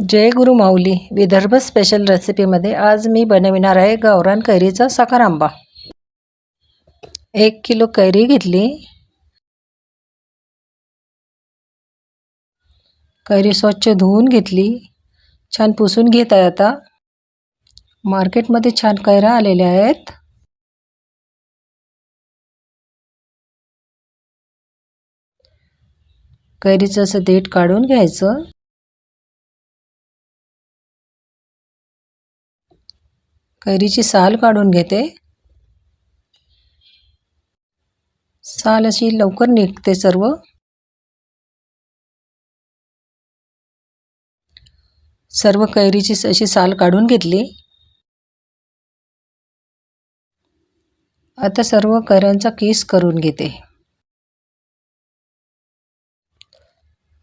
जय गुरु माऊली. Vidarbha special रेसिपीमध्ये आज मी बनविणार आहे गावरान कैरीचा साखर आंबा एक किलो कैरी घेतली. कैरी स्वच्छ धुवून घेतली. छान पुसून घेत आहे आता. मार्केटमध्ये छान कैऱ्या आलेल्या आहेत. कैरीचं असं देठ काढून घ्यायचं. कैरीची साल काढून घेते. साल अशी लवकर निघते सर्व. सर्व कैरीची अशी साल काढून घेतली. आता सर्व कैऱ्यांचा केस करून घेते.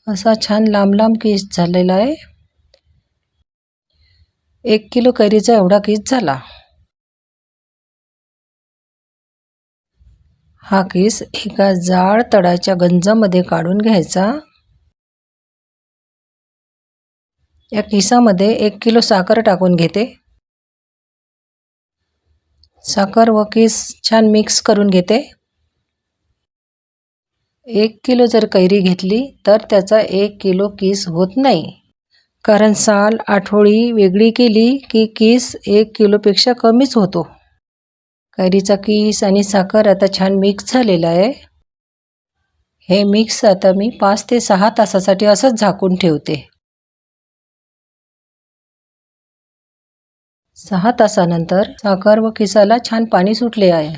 असा छान लांब लांब केस झालेला आहे. एक किलो कैरीचा एवढा किस झाला. हा किस एका जाड तडाच्या गंजामध्ये काढून घ्यायचा. या किसामध्ये एक किलो साखर टाकून घेते. साखर व किस छान मिक्स करून घेते. एक किलो जर कैरी घेतली तर त्याचा एक किलो किस होत नाही. कारण साल आठवडी वेगळी केली की किस एक किलोपेक्षा कमीच होतो. कैरीचा किस आणि साखर आता छान मिक्स झालेला आहे. हे मिक्स आता मी पाच ते सहा तासासाठी असंच झाकून ठेवते. सहा तासानंतर साखर व किसाला छान पाणी सुटले आहे.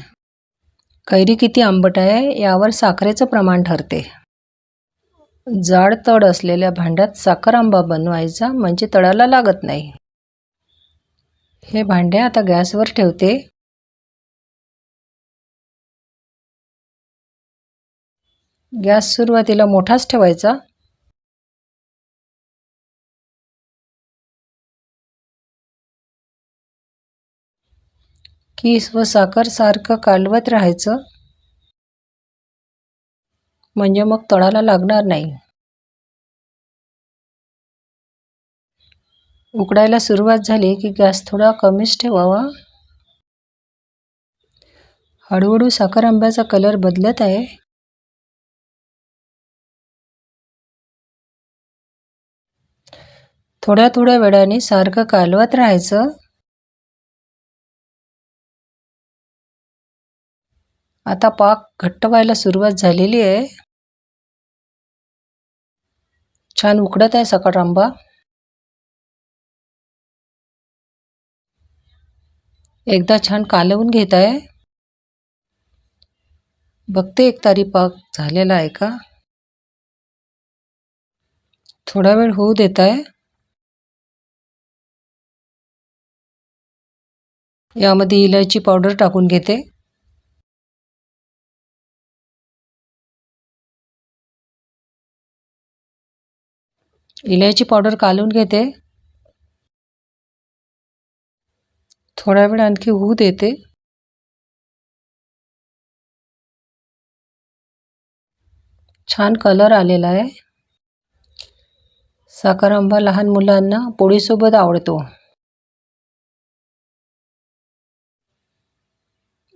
कैरी किती आंबट आहे यावर साखरेचं प्रमाण ठरते. जाड तड असलेल्या भांड्यात साखर आंबा बनवायचा म्हणजे तळाला लागत नाही. हे भांडे आता गॅसवर ठेवते. गॅस सुरुवातीला मोठाच ठेवायचा. किस व साखर सारखं कालवत राहायचं. म्हणजे मग तळाला लागणार नाही. उकडायला सुरुवात झाली की गॅस थोडा कमीच ठेवावा. हळूहळू साखर आंब्याचा कलर बदलत आहे. थोड्या थोड्या वेळाने सारखं कालवत राहायचं. आता पाक घट्ट व्हायला सुरुवात झालेली आहे. छान उकडत आहे सकाळ आंबा एकदा छान कालवून घेत आहे. बघते एक तारी पाक झालेला आहे का? थोडा वेळ होऊ देत आहे. यामध्ये इलायची पावडर टाकून घेते. इलायची पावडर कालून घेते. थोडा वेळ आणखी होऊ देते. छान कलर आलेला आहे. साखर आंबा लहान मुलांना पोळीसोबत आवडतो.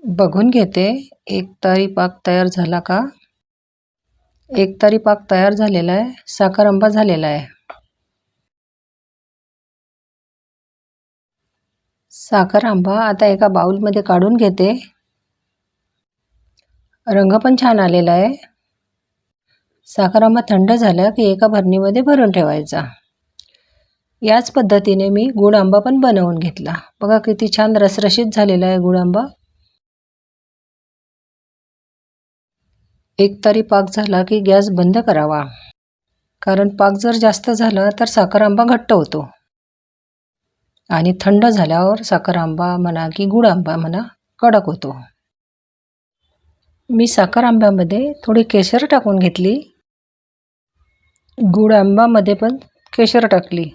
बघून घेते एक तारी पाक तयार झाला का? एक तरी पाक तयार झालेला आहे. साखर आंबा झालेला आहे. साखर आंबा आता एका बाऊलमध्ये काढून घेते. रंग पण छान आलेला आहे. साखर आंबा थंड झाला की एका भरणीमध्ये भरून ठेवायचा. याच पद्धतीने मी गुळ आंबा पण बनवून घेतला. बघा किती छान रसरशीत झालेला आहे गुळ आंबा. एक तरी पाक झाला की गॅस बंद करावा. कारण पाक जर जास्त झाला तर साखर आंबा घट्ट होतो. आणि थंड झाल्यावर साखर आंबा म्हणा की गुड आंबा म्हणा कडक होतो. मी साखर आंब्यामध्ये थोडी केशर टाकून घेतली. गुड आंबामध्ये पण केशर टाकली.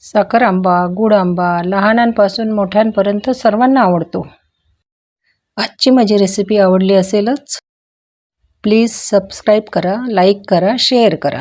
साखर आंबा गुड आंबा लहानांपासून मोठ्यांपर्यंत सर्वांना आवडतो. आजची माझी रेसिपी आवडली असेलच. प्लीज सबस्क्राईब करा लाईक करा शेअर करा.